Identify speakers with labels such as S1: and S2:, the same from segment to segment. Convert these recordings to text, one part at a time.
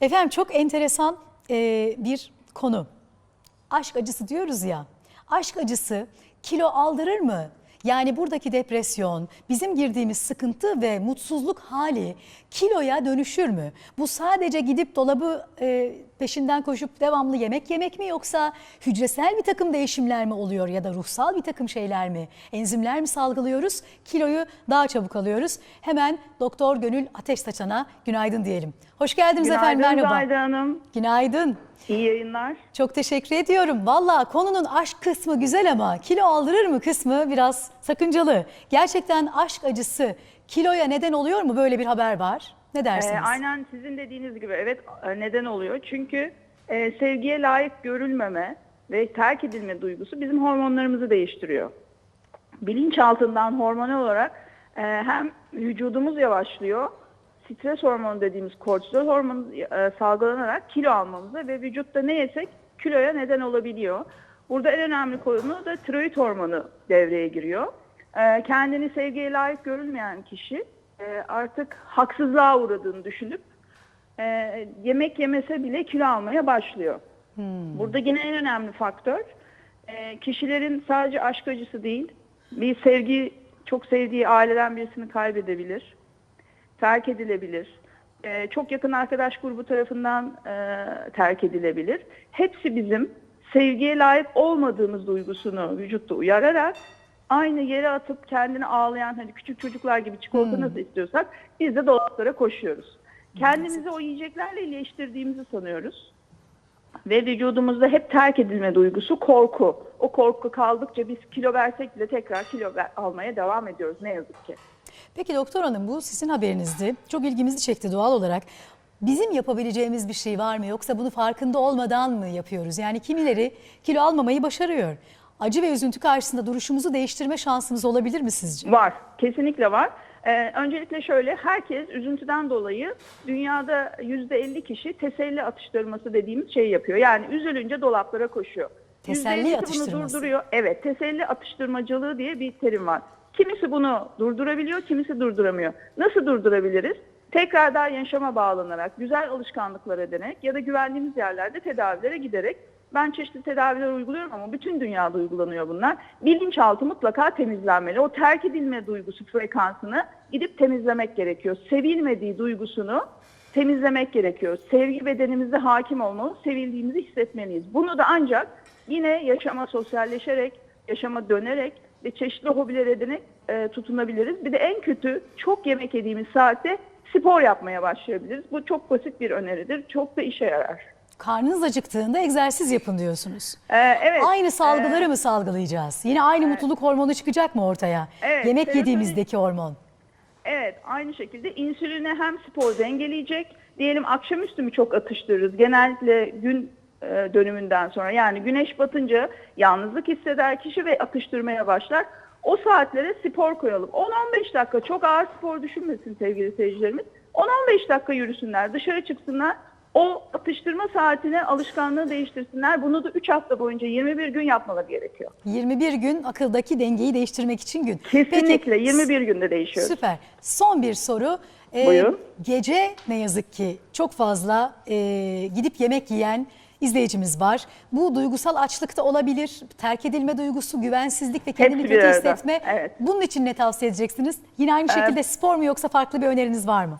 S1: Efendim çok enteresan e, bir konu. Aşk acısı diyoruz ya. Aşk acısı kilo aldırır mı? Yani buradaki depresyon, bizim girdiğimiz sıkıntı ve mutsuzluk hali kiloya dönüşür mü? Bu sadece gidip dolabı e, peşinden koşup devamlı yemek yemek mi yoksa hücresel bir takım değişimler mi oluyor ya da ruhsal bir takım şeyler mi? Enzimler mi salgılıyoruz? Kiloyu daha çabuk alıyoruz. Hemen Doktor Gönül Ateş Saçan'a günaydın diyelim. Hoş geldiniz efendim
S2: Günaydın
S1: merhaba.
S2: Zahide Hanım.
S1: Günaydın.
S2: İyi yayınlar.
S1: Çok teşekkür ediyorum. Valla konunun aşk kısmı güzel ama kilo aldırır mı kısmı biraz sakıncalı. Gerçekten aşk acısı kiloya neden oluyor mu? Böyle bir haber var. Ne
S2: Ee,
S1: dersiniz?
S2: aynen sizin dediğiniz gibi evet e, neden oluyor? Çünkü e, sevgiye layık görülmeme ve terk edilme duygusu bizim hormonlarımızı değiştiriyor. Bilinçaltından hormonal olarak e, hem vücudumuz yavaşlıyor, stres hormonu dediğimiz kortizol hormonu e, salgılanarak kilo almamıza ve vücutta ne yesek kiloya neden olabiliyor. Burada en önemli konu da tiroid hormonu devreye giriyor. E, kendini sevgiye layık görülmeyen kişi e, artık haksızlığa uğradığını düşünüp e, yemek yemese bile kilo almaya başlıyor. Burada yine en önemli faktör e, kişilerin sadece aşk acısı değil, bir sevgi, çok sevdiği aileden birisini kaybedebilir, terk edilebilir, e, çok yakın arkadaş grubu tarafından e, terk edilebilir. Hepsi bizim sevgiye layık olmadığımız duygusunu vücutta uyararak aynı yere atıp kendini ağlayan hani küçük çocuklar gibi çikolata nasıl istiyorsak biz de dolaplara koşuyoruz. Kendimizi o yiyeceklerle iyileştirdiğimizi sanıyoruz. Ve vücudumuzda hep terk edilme duygusu korku. O korku kaldıkça biz kilo versek bile tekrar kilo ver- almaya devam ediyoruz ne yazık ki.
S1: Peki doktor hanım bu sizin haberinizdi. Çok ilgimizi çekti doğal olarak. Bizim yapabileceğimiz bir şey var mı yoksa bunu farkında olmadan mı yapıyoruz? Yani kimileri kilo almamayı başarıyor. Acı ve üzüntü karşısında duruşumuzu değiştirme şansımız olabilir mi sizce?
S2: Var, kesinlikle var. Ee, öncelikle şöyle, herkes üzüntüden dolayı dünyada %50 kişi teselli atıştırması dediğimiz şeyi yapıyor. Yani üzülünce dolaplara koşuyor.
S1: Teselli
S2: %50'si
S1: atıştırması.
S2: Bunu durduruyor. Evet, teselli atıştırmacılığı diye bir terim var. Kimisi bunu durdurabiliyor, kimisi durduramıyor. Nasıl durdurabiliriz? Tekrardan yaşama bağlanarak, güzel alışkanlıklar ederek ya da güvendiğimiz yerlerde tedavilere giderek ben çeşitli tedaviler uyguluyorum ama bütün dünyada uygulanıyor bunlar. Bilinçaltı mutlaka temizlenmeli. O terk edilme duygusu frekansını gidip temizlemek gerekiyor. Sevilmediği duygusunu temizlemek gerekiyor. Sevgi bedenimizde hakim olmalı, sevildiğimizi hissetmeliyiz. Bunu da ancak yine yaşama sosyalleşerek, yaşama dönerek ve çeşitli hobiler edinerek e, tutunabiliriz. Bir de en kötü çok yemek yediğimiz saatte spor yapmaya başlayabiliriz. Bu çok basit bir öneridir. Çok da işe yarar.
S1: Karnınız acıktığında egzersiz yapın diyorsunuz.
S2: Ee, evet.
S1: Aynı salgıları mı salgılayacağız? Yine aynı mutluluk hormonu çıkacak mı ortaya?
S2: Evet,
S1: Yemek
S2: serotonin-
S1: yediğimizdeki hormon.
S2: Evet, aynı şekilde insülini hem spor dengeleyecek. Diyelim akşamüstü mü çok atıştırırız. Genellikle gün e, dönümünden sonra yani güneş batınca yalnızlık hisseder kişi ve atıştırmaya başlar. O saatlere spor koyalım. 10-15 dakika çok ağır spor düşünmesin sevgili seyircilerimiz. 10-15 dakika yürüsünler, dışarı çıksınlar. O atıştırma saatine alışkanlığı değiştirsinler. Bunu da 3 hafta boyunca 21 gün yapmaları gerekiyor.
S1: 21 gün akıldaki dengeyi değiştirmek için gün.
S2: Kesinlikle
S1: Peki,
S2: 21 günde değişiyor.
S1: Süper. Son bir soru. Ee,
S2: Buyurun.
S1: Gece ne yazık ki çok fazla e, gidip yemek yiyen izleyicimiz var. Bu duygusal açlıkta olabilir, terk edilme duygusu, güvensizlik ve kendini
S2: Hepsi
S1: kötü hissetme.
S2: Evet.
S1: Bunun için ne tavsiye edeceksiniz? Yine aynı şekilde spor mu yoksa farklı bir öneriniz var mı?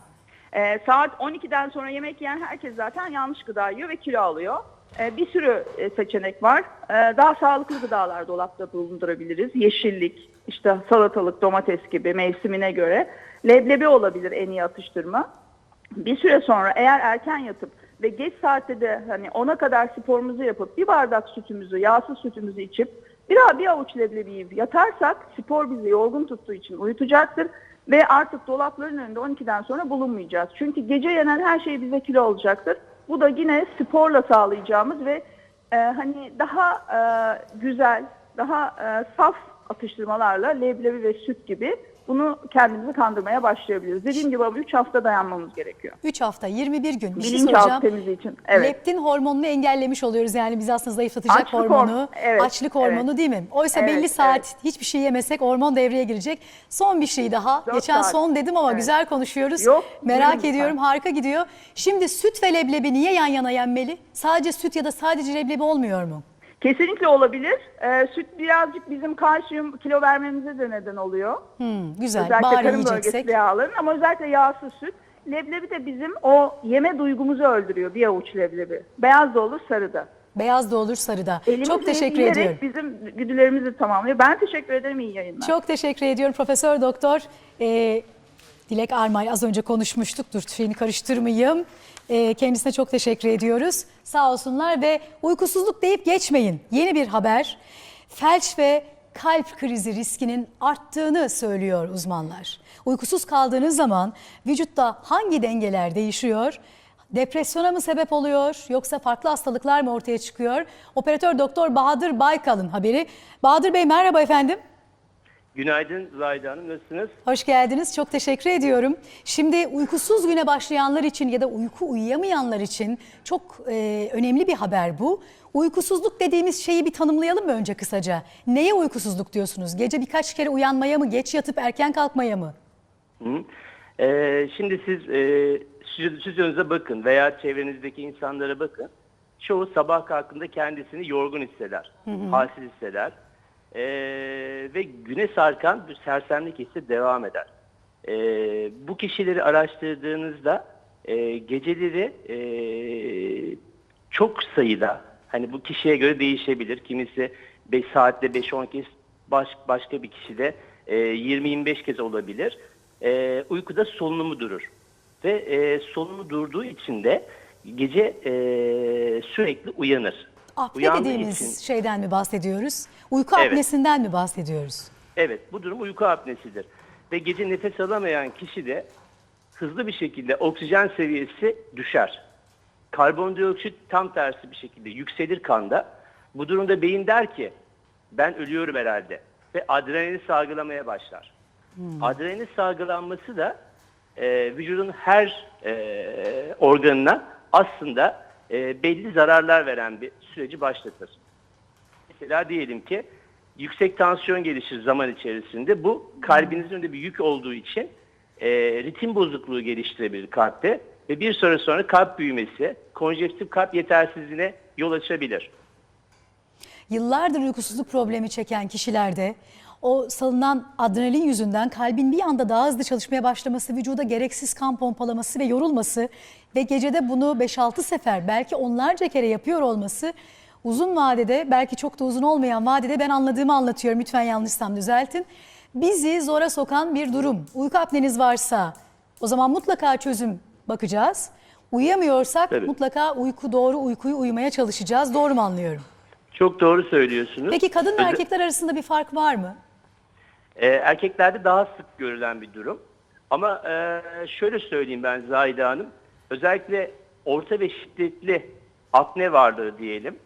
S2: Ee, saat 12'den sonra yemek yiyen herkes zaten yanlış gıda yiyor ve kilo alıyor. Ee, bir sürü e, seçenek var. Ee, daha sağlıklı gıdalar dolapta bulundurabiliriz. Yeşillik, işte salatalık, domates gibi mevsimine göre. Leblebi olabilir en iyi atıştırma. Bir süre sonra eğer erken yatıp ve geç saatte de hani 10'a kadar sporumuzu yapıp bir bardak sütümüzü, yağsız sütümüzü içip bir, bir avuç leblebi yiyip yatarsak spor bizi yorgun tuttuğu için uyutacaktır. Ve artık dolapların önünde 12'den sonra bulunmayacağız. Çünkü gece yenen her şey bize kilo olacaktır. Bu da yine sporla sağlayacağımız ve e, hani daha e, güzel, daha e, saf atıştırmalarla leblebi ve süt gibi bunu kendimizi kandırmaya başlayabiliriz. Dediğim gibi ama 3 hafta dayanmamız gerekiyor.
S1: 3 hafta 21 gün bir şey
S2: Bilinçaltı temizliği için. Evet.
S1: Leptin hormonunu engellemiş oluyoruz yani biz aslında zayıflatacak
S2: Açlık
S1: hormonu,
S2: horm- evet,
S1: açlık hormonu
S2: evet.
S1: değil mi? Oysa
S2: Evet,
S1: belli saat
S2: evet.
S1: hiçbir şey yemesek hormon devreye girecek. Son bir şey daha.
S2: Dört
S1: Geçen
S2: saat.
S1: son dedim ama
S2: Evet.
S1: güzel konuşuyoruz.
S2: Yok,
S1: Merak ediyorum
S2: lütfen.
S1: harika gidiyor. Şimdi süt ve leblebi niye yan yana yenmeli? Sadece süt ya da sadece leblebi olmuyor mu?
S2: Kesinlikle olabilir. Ee, süt birazcık bizim kalsiyum kilo vermemize de neden oluyor.
S1: Hmm, güzel.
S2: Özellikle
S1: Bari
S2: karın bölgesi yağların ama özellikle yağsız süt. Leblebi de bizim o yeme duygumuzu öldürüyor bir avuç leblebi. Beyaz da olur sarı da.
S1: Beyaz da olur sarı da.
S2: Elimizle
S1: Çok teşekkür ediyorum.
S2: bizim güdülerimizi tamamlıyor. Ben teşekkür ederim iyi yayınlar.
S1: Çok teşekkür ediyorum Profesör Doktor e, Dilek Armay az önce konuşmuştuk. Dur şeyini karıştırmayayım. E, kendisine çok teşekkür ediyoruz. Sağ olsunlar ve uykusuzluk deyip geçmeyin. Yeni bir haber. Felç ve kalp krizi riskinin arttığını söylüyor uzmanlar. Uykusuz kaldığınız zaman vücutta hangi dengeler değişiyor? Depresyona mı sebep oluyor yoksa farklı hastalıklar mı ortaya çıkıyor? Operatör Doktor Bahadır Baykal'ın haberi. Bahadır Bey merhaba efendim.
S3: Günaydın Zahide Hanım, nasılsınız?
S1: Hoş geldiniz. Çok teşekkür ediyorum. Şimdi uykusuz güne başlayanlar için ya da uyku uyuyamayanlar için çok e, önemli bir haber bu. Uykusuzluk dediğimiz şeyi bir tanımlayalım mı önce kısaca? Neye uykusuzluk diyorsunuz? Gece birkaç kere uyanmaya mı, geç yatıp erken kalkmaya mı?
S3: Hı. Ee, şimdi siz e, stüdyo- stüdyonuza bakın veya çevrenizdeki insanlara bakın. Çoğu sabah kalktığında kendisini yorgun hisseder, halsiz hisseder. Ee, ve güne sarkan bir sersemlik hissi devam eder. Ee, bu kişileri araştırdığınızda e, geceleri e, çok sayıda hani bu kişiye göre değişebilir. Kimisi 5 saatte 5-10 kez baş, başka bir kişide e, 20-25 kez olabilir. E, uykuda solunumu durur. Ve e, solunumu durduğu için de gece e, sürekli uyanır.
S1: Apne
S3: Uyandığı
S1: dediğimiz
S3: için-
S1: şeyden mi bahsediyoruz? Uyku
S3: Evet.
S1: apnesinden mi bahsediyoruz?
S3: Evet, bu durum uyku apnesidir. Ve gece nefes alamayan kişi de hızlı bir şekilde oksijen seviyesi düşer. Karbondioksit tam tersi bir şekilde yükselir kanda. Bu durumda beyin der ki ben ölüyorum herhalde ve adrenalini salgılamaya başlar. Adrenalin salgılanması da e, vücudun her e, organına aslında e, belli zararlar veren bir süreci başlatır. Mesela diyelim ki yüksek tansiyon gelişir zaman içerisinde. Bu kalbinizin önünde bir yük olduğu için e, ritim bozukluğu geliştirebilir kalpte ve bir süre sonra kalp büyümesi, konjestif kalp yetersizliğine yol açabilir.
S1: Yıllardır uykusuzluk problemi çeken kişilerde o salınan adrenalin yüzünden kalbin bir anda daha hızlı çalışmaya başlaması, vücuda gereksiz kan pompalaması ve yorulması ve gecede bunu 5-6 sefer belki onlarca kere yapıyor olması uzun vadede belki çok da uzun olmayan vadede ben anladığımı anlatıyorum lütfen yanlışsam düzeltin. Bizi zora sokan bir durum. Uyku apneniz varsa o zaman mutlaka çözüm bakacağız. Uyuyamıyorsak
S3: Tabii.
S1: mutlaka uyku doğru uykuyu uyumaya çalışacağız. Doğru mu anlıyorum?
S3: Çok doğru söylüyorsunuz.
S1: Peki kadın ve erkekler arasında bir fark var mı?
S3: E, erkeklerde daha sık görülen bir durum. Ama e, şöyle söyleyeyim ben Zahide Hanım. Özellikle orta ve şiddetli apne varlığı diyelim.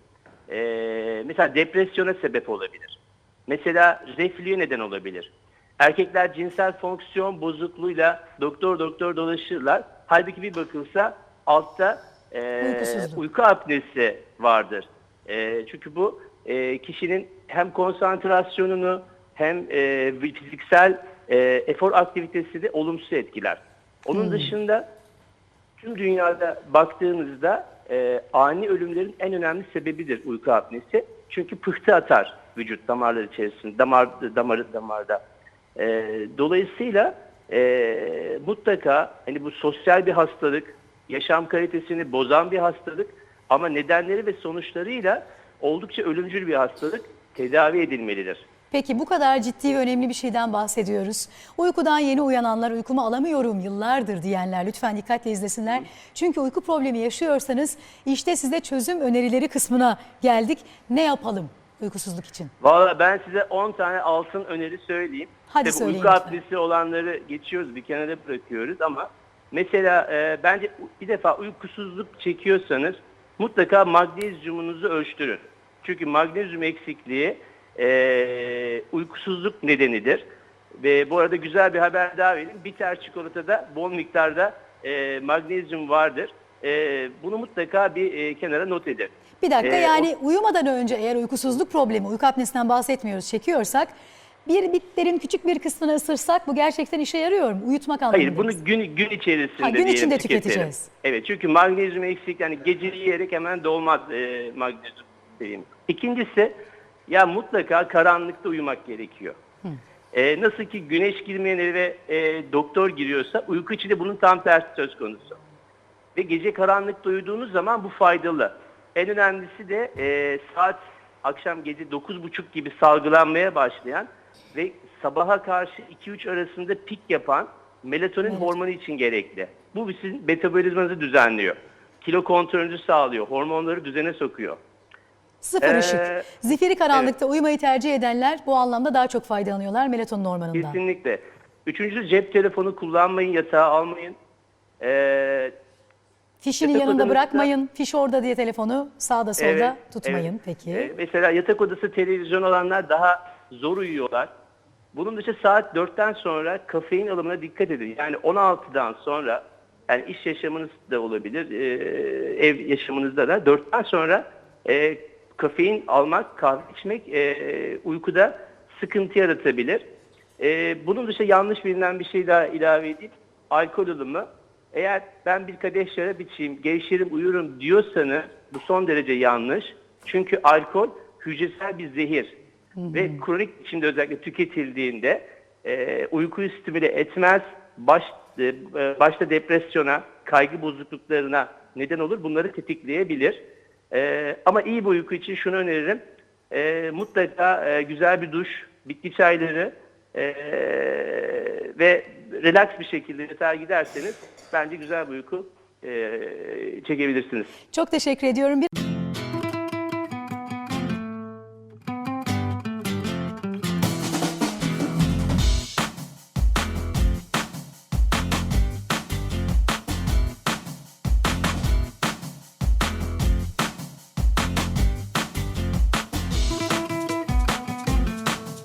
S3: E, mesela depresyona sebep olabilir. Mesela reflüye neden olabilir. Erkekler cinsel fonksiyon bozukluğuyla doktor doktor dolaşırlar. Halbuki bir bakılsa altta e,
S1: Uykusuzluk.
S3: uyku apnesi vardır. E, çünkü bu e, kişinin hem konsantrasyonunu hem e, fiziksel e, efor aktivitesi de olumsuz etkiler. Onun dışında tüm dünyada baktığınızda e, ani ölümlerin en önemli sebebidir uyku apnesi. Çünkü pıhtı atar vücut damarlar içerisinde, damar damarı damarda. E, dolayısıyla e, mutlaka hani bu sosyal bir hastalık, yaşam kalitesini bozan bir hastalık ama nedenleri ve sonuçlarıyla oldukça ölümcül bir hastalık tedavi edilmelidir.
S1: Peki bu kadar ciddi ve önemli bir şeyden bahsediyoruz. Uykudan yeni uyananlar uykumu alamıyorum yıllardır diyenler lütfen dikkatle izlesinler. Çünkü uyku problemi yaşıyorsanız işte size çözüm önerileri kısmına geldik. Ne yapalım uykusuzluk için?
S3: Valla ben size 10 tane altın öneri söyleyeyim.
S1: Hadi
S3: Tabii
S1: söyleyin
S3: Uyku
S1: lütfen.
S3: apnesi olanları geçiyoruz, bir kenara bırakıyoruz ama mesela e, bence bir defa uykusuzluk çekiyorsanız mutlaka magnezyumunuzu ölçtürün. Çünkü magnezyum eksikliği e, uykusuzluk nedenidir. Ve bu arada güzel bir haber daha vereyim. Bitter çikolatada bol miktarda e, magnezyum vardır. E, bunu mutlaka bir e, kenara not edin.
S1: Bir dakika
S3: Ee,
S1: yani uyumadan önce eğer uykusuzluk problemi, uyku apnesinden bahsetmiyoruz, çekiyorsak bir bitlerin küçük bir kısmını ısırsak bu gerçekten işe yarıyor mu? Uyutmak anlamında.
S3: Hayır bunu gün gün içerisinde
S1: Ha, gün
S3: diyelim
S1: içinde
S3: tüketelim.
S1: tüketeceğiz.
S3: Evet çünkü magnezyum eksik yani gece yiyerek hemen dolmaz e, magnezyum seviyemiz. İkincisi ya mutlaka karanlıkta uyumak gerekiyor. E, nasıl ki güneş girmeyen eve e, doktor giriyorsa uyku içinde bunun tam tersi söz konusu. Ve gece karanlıkta uyuduğunuz zaman bu faydalı. En önemlisi de e, saat akşam gece 9.30 gibi salgılanmaya başlayan ve sabaha karşı 2-3 arasında pik yapan melatonin hormonu için gerekli. Bu sizin metabolizmanızı düzenliyor. Kilo kontrolünüzü sağlıyor. Hormonları düzene sokuyor.
S1: Sıfır
S3: Ee,
S1: ışık. Zifiri karanlıkta uyumayı tercih edenler bu anlamda daha çok faydalanıyorlar melatonin hormonundan.
S3: Kesinlikle. Üçüncüsü cep telefonu kullanmayın, yatağa almayın. Ee,
S1: Fişini
S3: Yatak
S1: yanında
S3: odanızda-
S1: bırakmayın. Fiş orada diye telefonu sağda solda
S3: Evet,
S1: tutmayın.
S3: evet.
S1: Peki.
S3: Ee, mesela yatak odası televizyon olanlar daha zor uyuyorlar. Bunun dışı saat 4'ten sonra kafein alımına dikkat edin. Yani 16'dan sonra yani iş yaşamınız da olabilir, e, ev yaşamınızda da 4'ten sonra e, kafein almak, kahve içmek e, uykuda sıkıntı yaratabilir. E, bunun dışında yanlış bilinen bir şey daha ilave edeyim. Alkol alımı. Eğer ben bir kadeh şarap içeyim, gevşerim, uyurum diyorsanız bu son derece yanlış. Çünkü alkol hücresel bir zehir. Ve kronik biçimde özellikle tüketildiğinde e, uykuyu stimüle etmez, baş, e, başta depresyona, kaygı bozukluklarına neden olur. Bunları tetikleyebilir. E, ama iyi bir uyku için şunu öneririm. E, mutlaka e, güzel bir duş, bitki çayları e, ve relax bir şekilde yatağa giderseniz bence güzel bir uyku e, çekebilirsiniz.
S1: Çok teşekkür ediyorum. Bir